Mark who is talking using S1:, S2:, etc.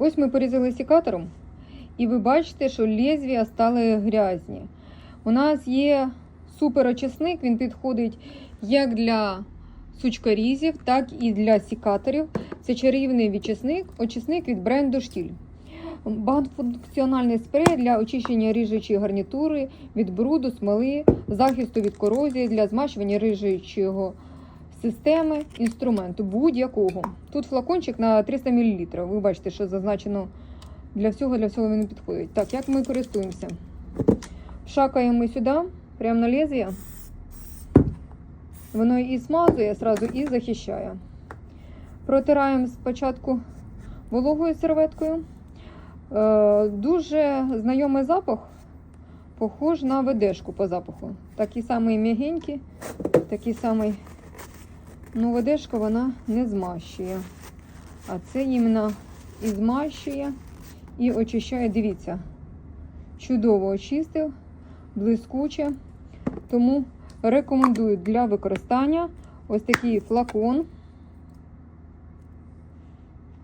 S1: Ось ми порізали секатором, і ви бачите, що лезвія стали грязні. У нас є суперочисник, він підходить як для сучкорізів, так і для секаторів. Це чарівний відчисник, очисник від бренду Штіль. Багатофункціональний спрей для очищення ріжучої гарнітури від бруду, смоли, захисту від корозії, для змащування ріжучого системи інструменту будь-якого. Тут флакончик на 300 мл. Ви бачите, що зазначено для всього, для всього він підходить. Так, як ми користуємося? Шакаємо сюди, прямо на лезвие. Воно і смазує сразу, і захищає. Протираємо спочатку вологою серветкою. Е, дуже знайомий запах, похож на ведешку по запаху. Такий самий м'ягенький, такий самий. Ну, ведешка вона не змащує. А це іменно і змащує, і очищає. Дивіться, чудово очистив, блискуче. Тому рекомендую для використання ось такий флакон.